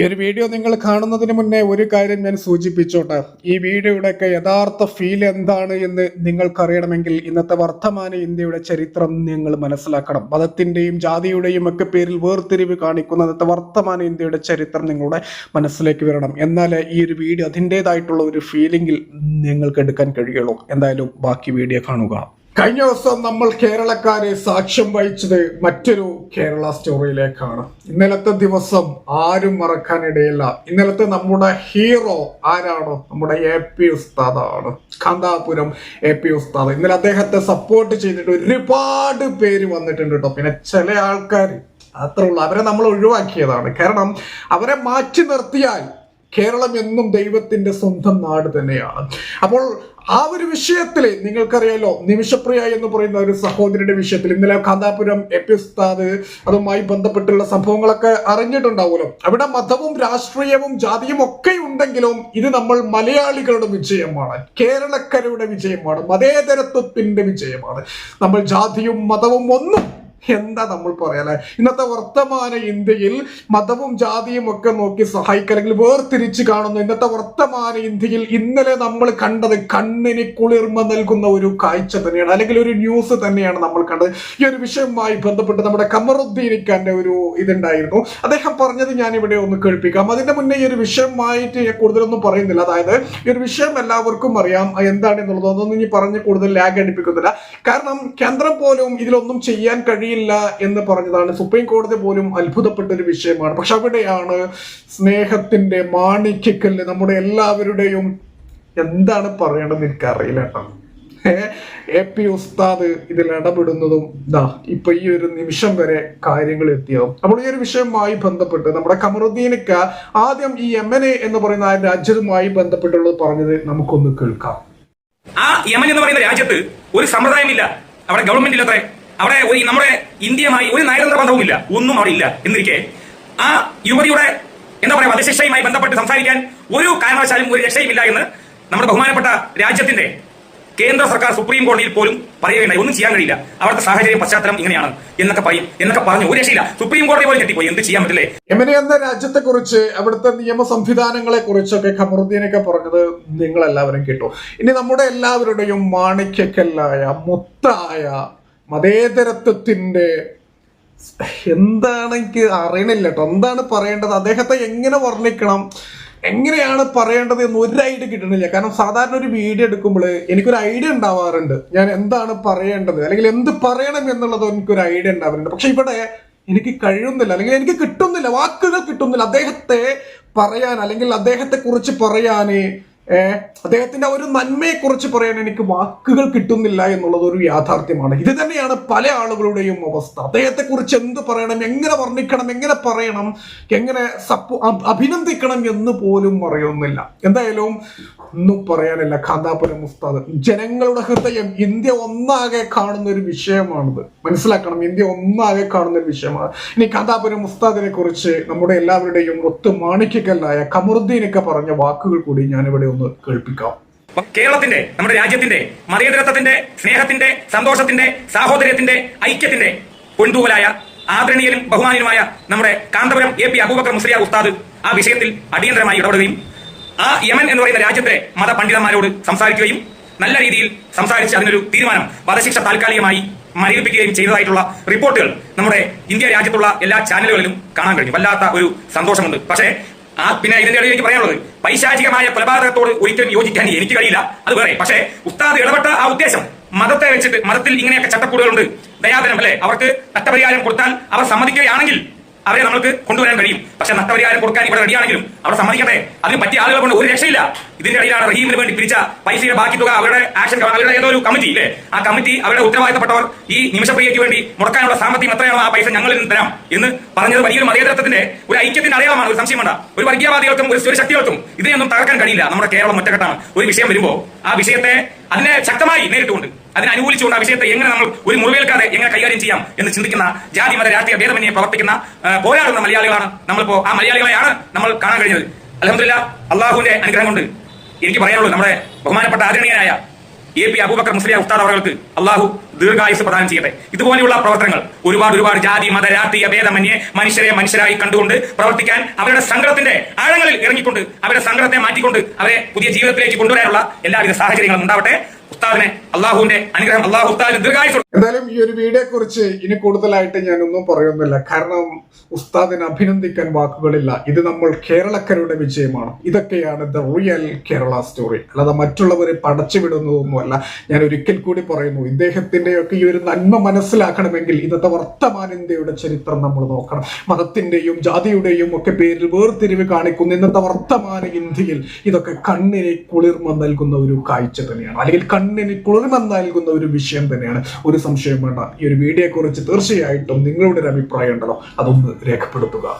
ഈ ഒരു വീഡിയോ നിങ്ങൾ കാണുന്നതിന് മുന്നേ ഒരു കാര്യം ഞാൻ സൂചിപ്പിച്ചോട്ടെ. ഈ വീഡിയോയുടെയൊക്കെ യഥാർത്ഥ ഫീൽ എന്താണ് എന്ന് നിങ്ങൾക്കറിയണമെങ്കിൽ ഇന്നത്തെ വർത്തമാന ഇന്ത്യയുടെ ചരിത്രം നിങ്ങൾ മനസ്സിലാക്കണം. മതത്തിന്റെയും ജാതിയുടെയും ഒക്കെ പേരിൽ വേർതിരിവ് കാണിക്കുന്ന ഇന്നത്തെ വർത്തമാന ഇന്ത്യയുടെ ചരിത്രം നിങ്ങളുടെ മനസ്സിലേക്ക് വരണം. എന്നാലേ ഈ ഒരു വീഡിയോ അതിന്റെതായിട്ടുള്ള ഒരു ഫീലിംഗിൽ നിങ്ങൾക്ക് എടുക്കാൻ കഴിയുള്ളൂ. എന്തായാലും ബാക്കി വീഡിയോ കാണുക. കഴിഞ്ഞ ദിവസം നമ്മൾ കേരളക്കാരെ സാക്ഷ്യം വഹിച്ചത് മറ്റൊരു കേരള സ്റ്റോറിയിലേക്കാണ് ഇന്നലത്തെ ദിവസം ആരും മറക്കാനിടയില്ല ഇന്നലത്തെ നമ്മുടെ ഹീറോ ആരാണോ? നമ്മുടെ എ പി ഉസ്താദാണ്. കാന്താപുരം എ പി ഉസ്താദ്. ഇന്നലെ അദ്ദേഹത്തെ സപ്പോർട്ട് ചെയ്തിട്ട് ഒരുപാട് പേര് വന്നിട്ടുണ്ട് കേട്ടോ പിന്നെ ചില ആൾക്കാർ അത്രേ ഉള്ളൂ. അവരെ നമ്മൾ ഒഴിവാക്കിയതാണ്. കാരണം അവരെ മാറ്റി നിർത്തിയാൽ കേരളം എന്നും ദൈവത്തിന്റെ സ്വന്തം നാട് തന്നെയാണ്. അപ്പോൾ ആ ഒരു വിഷയത്തിൽ നിങ്ങൾക്കറിയാലോ നിമിഷപ്രിയ എന്ന് പറയുന്ന ഒരു സഹോദരിയുടെ വിഷയത്തിൽ ഇന്നലെ കാന്താപുരം എപ്പിസ്താദ് അതുമായി ബന്ധപ്പെട്ടുള്ള സംഭവങ്ങളൊക്കെ അറിഞ്ഞിട്ടുണ്ടാവുമല്ലോ. അവിടെ മതവും രാഷ്ട്രീയവും ജാതിയും ഒക്കെ ഉണ്ടെങ്കിലും ഇത് നമ്മൾ മലയാളികളുടെ വിജയമാണ് കേരളക്കരയുടെ വിജയമാണ് മതേതരത്വത്തിന്റെ വിജയമാണ്. നമ്മൾ ജാതിയും മതവും ഒന്നും എന്താ നമ്മൾ പറയാല്ലേ? ഇന്നത്തെ വർത്തമാന ഇന്ത്യയിൽ മതവും ജാതിയും ഒക്കെ നോക്കി സഹായിക്കുക അല്ലെങ്കിൽ വേർതിരിച്ച് കാണുന്നു ഇന്നത്തെ വർത്തമാന ഇന്ത്യയിൽ ഇന്നലെ നമ്മൾ കണ്ടത് കണ്ണിന് കുളിർമ നൽകുന്ന ഒരു കാഴ്ച തന്നെയാണ്. അല്ലെങ്കിൽ ഒരു ന്യൂസ് തന്നെയാണ് നമ്മൾ കണ്ടത്. ഈ ഒരു വിഷയവുമായി ബന്ധപ്പെട്ട് നമ്മുടെ കമറുദ്ദീനിക്കാന്റെ ഒരു ഇതുണ്ടായിരുന്നു. അദ്ദേഹം പറഞ്ഞത് ഞാൻ ഇവിടെ ഒന്ന് കേൾപ്പിക്കാം. അതിന്റെ മുന്നേ ഈ ഒരു വിഷയമായിട്ട് ഞാൻ കൂടുതലൊന്നും പറയുന്നില്ല. അതായത് ഈ ഒരു വിഷയം എല്ലാവർക്കും അറിയാം. എന്താണെന്നുള്ളത് അതൊന്നും ഇനി പറഞ്ഞ് കൂടുതൽ ലാഗ് അടിപ്പിക്കുന്നില്ല. കാരണം കേന്ദ്രം പോലും ഇതിലൊന്നും ചെയ്യാൻ കഴിയില്ല എന്ന് പറഞ്ഞതാണ് സുപ്രീം കോടതി പോലും അത്ഭുതപ്പെട്ട ഒരു വിഷയമാണ്. പക്ഷെ അവിടെയാണ് സ്നേഹത്തിന്റെ മാണിക്യക്കല്ല് നമ്മുടെ എല്ലാവരുടെയും എന്താണ് പറയേണ്ടത് എനിക്കറിയില്ല കേട്ടോ. എ പി ഉസ്താദ് ഇതിൽ ഇടപെടുന്നതും ദാ ഇപ്പൊ ഈ ഒരു നിമിഷം വരെ കാര്യങ്ങൾ എത്തിയതും. നമ്മൾ ഈ ഒരു വിഷയവുമായി ബന്ധപ്പെട്ട് നമ്മുടെ കമറുദ്ദീനക്ക ആദ്യം ഈ എ എന്ന് പറയുന്ന ആ രാജ്യവുമായി ബന്ധപ്പെട്ടുള്ളത് പറഞ്ഞത് നമുക്കൊന്ന് കേൾക്കാം. ആ യമൻ എന്ന് പറയുന്ന രാജ്യത്ത് ഒരു സമ്പ്രദായമില്ല. അവിടെ ഗവൺമെന്റ് ഇല്ലത്രേ. അവിടെ ഒരു നമ്മുടെ ഇന്ത്യയുമായി ഒരു നയതന്ത്ര ബന്ധവുമില്ല ഒന്നും അവിടെ ഇല്ല. എന്നിരിക്കെ ആ യുവതിയുടെ എന്താ പറയുക വധശിക്ഷയുമായി ബന്ധപ്പെട്ട് സംസാരിക്കാൻ ഒരു കാരണവശാലും ഒരു രക്ഷയുമില്ല എന്ന് നമ്മുടെ ബഹുമാനപ്പെട്ട രാജ്യത്തിന്റെ കേന്ദ്ര സർക്കാർ സുപ്രീം കോടതിയിൽ പോലും പറയുകയുണ്ടായി. ഒന്നും ചെയ്യാൻ കഴിയില്ല. അവിടുത്തെ സാഹചര്യം പശ്ചാത്തലം ഇങ്ങനെയാണ് എന്നൊക്കെ പറയും എന്നൊക്കെ പറഞ്ഞു. ഒരു രക്ഷയില്ല. സുപ്രീം കോടതി പോലും ഞെട്ടിപ്പോയി. എന്ത് ചെയ്യാൻ പറ്റില്ലേ? എമിനെ എന്ന രാജ്യത്തെ കുറിച്ച് അവിടുത്തെ നിയമ സംവിധാനങ്ങളെ കുറിച്ചൊക്കെ ഖമറുദ്ദീനൊക്കെ പറഞ്ഞത് നിങ്ങൾ എല്ലാവരും കേട്ടു. ഇനി നമ്മുടെ എല്ലാവരുടെയും മാണിക്യക്കല്ലായ മുത്തായ മതേതരത്വത്തിന്റെ എന്താണ് അറിയണില്ല കേട്ടോ. എന്താണ് പറയേണ്ടത്? അദ്ദേഹത്തെ എങ്ങനെ വർണിക്കണം? എങ്ങനെയാണ് പറയേണ്ടത് എന്ന് ഒരു ഐഡിയ കിട്ടണില്ല. കാരണം സാധാരണ ഒരു വീഡിയോ എടുക്കുമ്പോൾ എനിക്കൊരു ഐഡിയ ഉണ്ടാവാറുണ്ട്. ഞാൻ എന്താണ് പറയേണ്ടത്? അല്ലെങ്കിൽ എന്ത് പറയണം എന്നുള്ളത് എനിക്കൊരു ഐഡിയ ഉണ്ടാവാറുണ്ട്. പക്ഷെ ഇവിടെ എനിക്ക് കഴിയുന്നില്ല. അല്ലെങ്കിൽ എനിക്ക് കിട്ടുന്നില്ല. വാക്കുകൾ കിട്ടുന്നില്ല. അദ്ദേഹത്തെ പറയാൻ അല്ലെങ്കിൽ അദ്ദേഹത്തെ കുറിച്ച് പറയാന് ഏഹ് അദ്ദേഹത്തിന്റെ ഒരു നന്മയെ കുറിച്ച് പറയാൻ എനിക്ക് വാക്കുകൾ കിട്ടുന്നില്ല എന്നുള്ളത് ഒരു യാഥാർത്ഥ്യമാണ്. ഇത് തന്നെയാണ് പല ആളുകളുടെയും അവസ്ഥ. അദ്ദേഹത്തെ കുറിച്ച് എന്ത് പറയണം എങ്ങനെ വർണിക്കണം എങ്ങനെ പറയണം എങ്ങനെ സപ്പോ അഭിനന്ദിക്കണം എന്ന് പോലും അറിയുന്നില്ല എന്തായാലും ഒന്നും പറയാനില്ല. കാന്താപുരം ഉസ്താദ് ജനങ്ങളുടെ ഹൃദയം ഇന്ത്യ ഒന്നാകെ കാണുന്ന ഒരു വിഷയമാണിത്. മനസ്സിലാക്കണം ഇന്ത്യ ഒന്നാകെ കാണുന്ന ഒരു വിഷയമാണ്. ഇനി കാന്താപുരം ഉസ്താദിനെ കുറിച്ച് നമ്മുടെ എല്ലാവരുടെയും ഒത്തു മാണിക്കല്ലായ കമറുദ്ദീനൊക്കെ പറഞ്ഞ വാക്കുകൾ കൂടി ഞാനിവിടെ ഒന്ന് കേൾപ്പിക്കാം. കേരളത്തിന്റെ നമ്മുടെ രാജ്യത്തിന്റെ മതേതരത്വത്തിന്റെ സ്നേഹത്തിന്റെ സന്തോഷത്തിന്റെ സാഹോദര്യത്തിന്റെ ഐക്യത്തിന്റെ പൊൻതൂവലായ ആദരണീയനും ബഹുമാനീയനുമായ നമ്മുടെ കാന്തപുരം എ പി അബൂബക്കർ മുസ്ലിയാർ ഉസ്താദ് ആ വിഷയത്തിൽ അടിയന്തരമായി ഇടപെടുകയും ആ യമൻ എന്ന് പറയുന്ന രാജ്യത്തെ മതപണ്ഡിതന്മാരോട് സംസാരിക്കുകയും നല്ല രീതിയിൽ സംസാരിച്ച് അതിനൊരു തീരുമാനം വധശിക്ഷ താൽക്കാലികമായി മരവിപ്പിക്കുകയും ചെയ്തതായിട്ടുള്ള റിപ്പോർട്ടുകൾ നമ്മുടെ ഇന്ത്യ രാജ്യത്തുള്ള എല്ലാ ചാനലുകളിലും കാണാൻ കഴിഞ്ഞു വല്ലാത്ത ഒരു സന്തോഷമുണ്ട്. പക്ഷേ ആ പിന്നെ ഇതിന്റെ ഇടയിൽ എനിക്ക് പറയാനുള്ളത് പൈശാചികമായ കൊലപാതകത്തോട് ഒരിക്കലും യോജിക്കാൻ എനിക്ക് കഴിയില്ല. അത് വേറെ. പക്ഷേ ഉസ്താദ് ഇടപെട്ട ആ ഉദ്ദേശം മതത്തെ വെച്ചിട്ട് മതത്തിൽ ഇങ്ങനെയൊക്കെ ചട്ടക്കൂടുകളുണ്ട്. ദയാദനം അല്ലെ? അവർക്ക് നഷ്ടപരിഹാരം കൊടുത്താൽ അവർ സമ്മതിക്കുകയാണെങ്കിൽ അവരെ നമുക്ക് കൊണ്ടുവരാൻ കഴിയും. പക്ഷെ നഷ്ടപരിഹാരം കൊടുക്കാൻ ഇവിടെ റെഡിയാണെങ്കിലും അവിടെ സമ്മതിക്കട്ടെ. അതിന് പറ്റിയ ആളുകളെ കൊണ്ട് ഒരു രക്ഷയില്ല. ഇതിന്റെ ഇടയിലാണ് റഹീമിന് വേണ്ടി പിരിച്ച പൈസയുടെ ബാക്കി തുക അവരുടെ ആക്ഷൻ അവരുടെ ഏതോ ഒരു കമ്മിറ്റി ഇല്ലേ? ആ കമ്മിറ്റി അവരുടെ ഉത്തരവാദിത്തപ്പെട്ടവർ ഈ നിമിഷപ്രിയയ്ക്ക് വേണ്ടി മുടക്കാനുള്ള സാമ്പത്തികം എത്രയാണോ ആ പൈസ ഞങ്ങളിൽ നിന്ന് തരാം എന്ന് പറഞ്ഞത് വലിയൊരു മതേതരത്വത്തിന്റെ ഒരു ഐക്യത്തിന്റെ അടയാളമാണ്. ഒരു സംശയം വേണ്ട. ഒരു വർഗീയവാദികൾക്കും ഒരു സ്വരശക്തികൾക്കും ഇതിനെയൊന്നും തകർക്കാൻ കഴിയില്ല. നമ്മുടെ കേരളം ഒറ്റക്കെട്ടാണ്. ഒരു വിഷയം വരുമ്പോൾ ആ വിഷയത്തെ അതിനെ ശക്തമായി നേരിട്ടുകൊണ്ട് അതിനെ അനുകൂലിച്ചുകൊണ്ട് ആ വിഷയത്തെ എങ്ങനെ നമ്മൾ ഒരു മുറിവേൽക്കാതെ എങ്ങനെ കൈകാര്യം ചെയ്യാം എന്ന് ചിന്തിക്കുന്ന ജാതി മത രാഷ്ട്രീയ ഭേദമന്യെ പ്രവർത്തിക്കുന്ന പോരാടുന്ന മലയാളികളാണ് നമ്മളിപ്പോ. ആ മലയാളികളെയാണ് നമ്മൾ കാണാൻ കഴിഞ്ഞത്. അലഹമില്ല അള്ളാഹുവിന്റെ അനുഗ്രഹം കൊണ്ട് എനിക്ക് പറയാനുള്ളൂ നമ്മുടെ ബഹുമാനപ്പെട്ട ആദരണീയനായ എ പി അബൂബക്കർ മുസ്ലിം ഉസ്താദ് അവർക്ക് അള്ളാഹു ദീർഘായുസ് പ്രദാനം ചെയ്യട്ടെ. ഇതുപോലെയുള്ള പ്രവർത്തനങ്ങൾ ഒരുപാട് ഒരുപാട് ജാതി മത രാഷ്ട്രീയ ഭേദമന്യേ മനുഷ്യരെ മനുഷ്യരായി കണ്ടുകൊണ്ട് പ്രവർത്തിക്കാൻ അവരുടെ സങ്കടത്തിന്റെ ആഴങ്ങളിൽ ഇറങ്ങിക്കൊണ്ട് അവരുടെ സങ്കടത്തെ മാറ്റിക്കൊണ്ട് അവരെ പുതിയ ജീവിതത്തിലേക്ക് കൊണ്ടുവരാനുള്ള എല്ലാവിധ സാഹചര്യങ്ങളും ഉണ്ടാവട്ടെ. ഉസ്താദിനെ അള്ളാഹുവിന്റെ അനുഗ്രഹം അള്ളാഹു ദീർഘായുസ് എന്തായാലും ഈ ഒരു വീഡിയോ കുറിച്ച് ഇനി കൂടുതലായിട്ട് ഞാനൊന്നും പറയുന്നില്ല. കാരണം ഉസ്താദിനെ അഭിനന്ദിക്കാൻ വാക്കുകളില്ല. ഇത് നമ്മൾ കേരളക്കരുടെ വിജയമാണ്. ഇതൊക്കെയാണ് ദ റിയൽ കേരള സ്റ്റോറി. അല്ലാതെ മറ്റുള്ളവരെ പടച്ചുവിടുന്നതൊന്നുമല്ല. ഞാൻ ഒരിക്കൽ കൂടി പറയുന്നു ഇദ്ദേഹത്തിന്റെ ഒക്കെ ഈ ഒരു നന്മ മനസ്സിലാക്കണമെങ്കിൽ ഇന്നത്തെ വർത്തമാന ഇന്ത്യയുടെ ചരിത്രം നമ്മൾ നോക്കണം. മതത്തിന്റെയും ജാതിയുടെയും ഒക്കെ പേരിൽ വേർതിരിവ് കാണിക്കുന്ന ഇന്നത്തെ വർത്തമാന ഇന്ത്യയിൽ ഇതൊക്കെ കണ്ണിനെ കുളിർമ നൽകുന്ന ഒരു കാഴ്ച തന്നെയാണ്. അല്ലെങ്കിൽ കണ്ണിന് കുളിർമ നൽകുന്ന ഒരു വിഷയം തന്നെയാണ്. ഒരു സംശയം വേണ്ട. ഈ ഒരു വീഡിയോയെക്കുറിച്ച് തീർച്ചയായിട്ടും നിങ്ങളുടെ ഒരു അഭിപ്രായം ഉണ്ടല്ലോ. അതൊന്ന് രേഖപ്പെടുത്തുക.